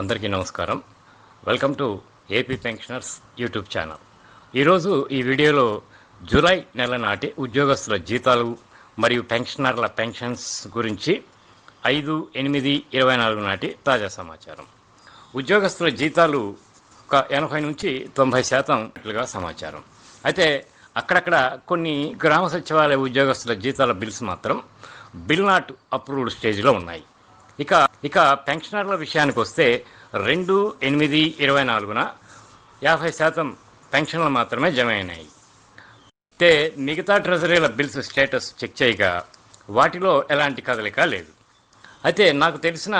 అందరికీ నమస్కారం. Welcome to AP pensioners YouTube channel ఈరోజు ఈ వీడియోలో జూలై నెల నాటి ఉద్యోగస్తుల జీతాలు మరియు పెన్షనర్ల పెన్షన్స్ గురించి ఐదు ఎనిమిది ఇరవై నాలుగు నాటి తాజా సమాచారం. ఉద్యోగస్తుల జీతాలు ఒక ఎనభై నుంచి తొంభై శాతం సమాచారం. అయితే అక్కడక్కడ కొన్ని గ్రామ సచివాలయ ఉద్యోగస్తుల జీతాల బిల్స్ మాత్రం బిల్ నాట్ అప్రూవ్డ్ స్టేజ్లో ఉన్నాయి. ఇక ఇక పెన్షనర్ల విషయానికి వస్తే రెండు ఎనిమిది ఇరవై నాలుగున యాభై శాతం పెన్షన్లు మాత్రమే జమ అయినాయి. అయితే మిగతా ట్రెజరీల బిల్స్ స్టేటస్ చెక్ చేయగా వాటిలో ఎలాంటి కదలిక లేదు. అయితే నాకు తెలిసిన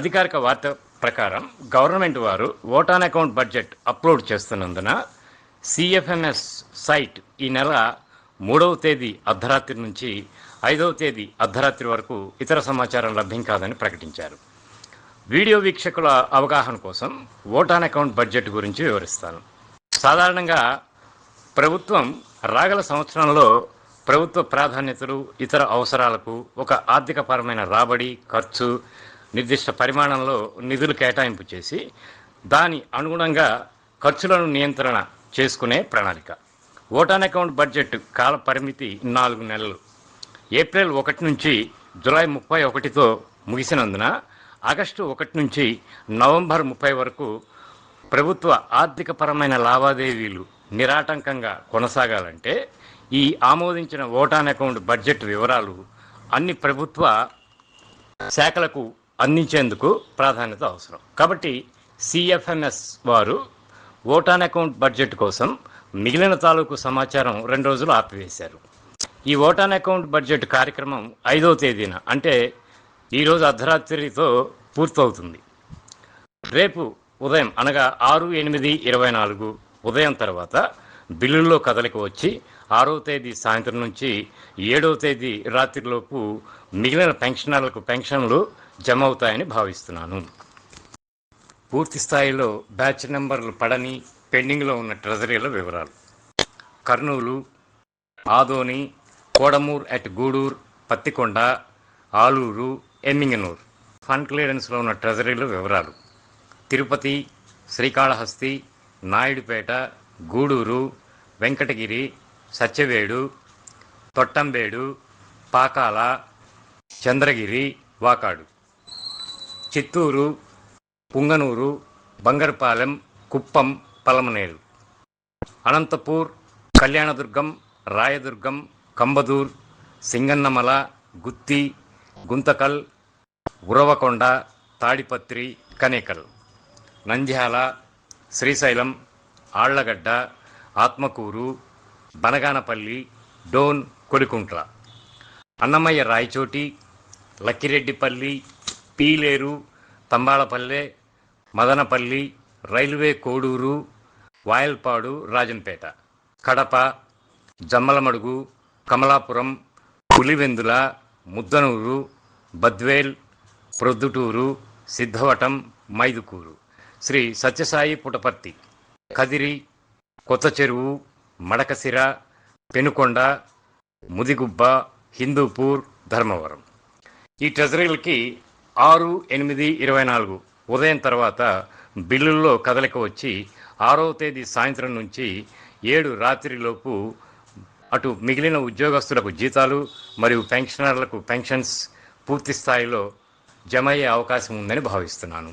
అధికారిక వార్త ప్రకారం గవర్నమెంట్ వారు vote on account budget upload చేస్తున్నందున సిఎఫ్ఎంఎస్ సైట్ ఈ నెల మూడవ తేదీ అర్ధరాత్రి నుంచి ఐదవ తేదీ అర్ధరాత్రి వరకు ఇతర సమాచారం లభ్యం కాదని ప్రకటించారు. వీడియో వీక్షకుల అవగాహన కోసం ఓటాన్ అకౌంట్ బడ్జెట్ గురించి వివరిస్తాను. సాధారణంగా ప్రభుత్వం రాగల సంవత్సరంలో ప్రభుత్వ ప్రాధాన్యతలు ఇతర అవసరాలకు ఒక ఆర్థికపరమైన రాబడి ఖర్చు నిర్దిష్ట పరిమాణంలో నిధులు కేటాయింపు చేసి దాని అనుగుణంగా ఖర్చులను నియంత్రణ చేసుకునే ప్రణాళిక. ఓటాన్ అకౌంట్ బడ్జెట్ కాల పరిమితి నాలుగు నెలలు. ఏప్రిల్ ఒకటి నుంచి జులై ముప్పై ఒకటితో ముగిసినందున ఆగస్టు ఒకటి నుంచి నవంబర్ ముప్పై వరకు ప్రభుత్వ ఆర్థికపరమైన లావాదేవీలు నిరాటంకంగా కొనసాగాలంటే ఈ ఆమోదించిన ఓటాన్ అకౌంట్ బడ్జెట్ వివరాలు అన్ని ప్రభుత్వ శాఖలకు అందించేందుకు ప్రాధాన్యత అవసరం. కాబట్టి సిఎఫ్ఎంఎస్ వారు ఓటాన్ అకౌంట్ బడ్జెట్ కోసం మిగిలిన తాలూకు సమాచారం రెండు రోజులు ఆపివేశారు. ఈ ఓటాన్ అకౌంట్ బడ్జెట్ కార్యక్రమం ఐదవ తేదీన అంటే ఈరోజు అర్ధరాత్రితో పూర్తవుతుంది. రేపు ఉదయం అనగా ఆరు ఎనిమిది ఇరవై నాలుగు ఉదయం తర్వాత బిల్లుల్లో కదలిక వచ్చి ఆరవ తేదీ సాయంత్రం నుంచి ఏడవ తేదీ రాత్రిలోపు మిగిలిన పెన్షనర్లకు పెన్షన్లు జమ అవుతాయని భావిస్తున్నాను. పూర్తి స్థాయిలో బ్యాచ్ నెంబర్లు పడని పెండింగ్లో ఉన్న ట్రెజరీల వివరాలు. కర్నూలు ఆదోని కోడమూర్ అట్ గూడూర్ పత్తికొండ ఆలూరు ఎమ్మింగనూర్. ఫండ్ క్లియరెన్స్లో ఉన్న ట్రెజరీల వివరాలు. తిరుపతి శ్రీకాళహస్తి నాయుడుపేట గూడూరు వెంకటగిరి సత్యవేడు తొట్టంబేడు పాకాల చంద్రగిరి వాకాడు. చిత్తూరు పుంగనూరు బంగరపాలెం కుప్పం పలమనేరు. అనంతపూర్ కళ్యాణదుర్గం రాయదుర్గం కంబదూర్ సింగన్నమల గుత్తి గుంతకల్ ఉరవకొండ తాడిపత్రి కనేకల్. నంద్యాల శ్రీశైలం ఆళ్ళగడ్డ ఆత్మకూరు బనగానపల్లి డోన్ కొడికుంట్ల. అన్నమయ్య రాయచోటి లక్కిరెడ్డిపల్లి పీలేరు తంబాళపల్లె మదనపల్లి రైల్వే కోడూరు వాయల్పాడు రాజంపేట కడప జమ్మలమడుగు కమలాపురం పులివెందుల ముద్దనూరు బద్వేల్ ప్రొద్దుటూరు సిద్ధవటం మైదుకూరు. శ్రీ సత్యసాయి పుటపర్తి కదిరి కొత్త చెరువు మడకసిర పెనుకొండ ముదిగుబ్బ హిందూపూర్ ధర్మవరం. ఈ ట్రెజరీలకి ఆరు ఎనిమిది ఇరవై నాలుగు. ఉదయం తర్వాత బిల్లుల్లో కదలిక వచ్చి ఆరవ తేదీ సాయంత్రం నుంచి ఏడు రాత్రిలోపు అటు మిగిలిన ఉద్యోగస్తులకు జీతాలు మరియు పెన్షనర్లకు పెన్షన్స్ పూర్తి స్థాయిలో జమ అయ్యే అవకాశం ఉందని భావిస్తున్నాను.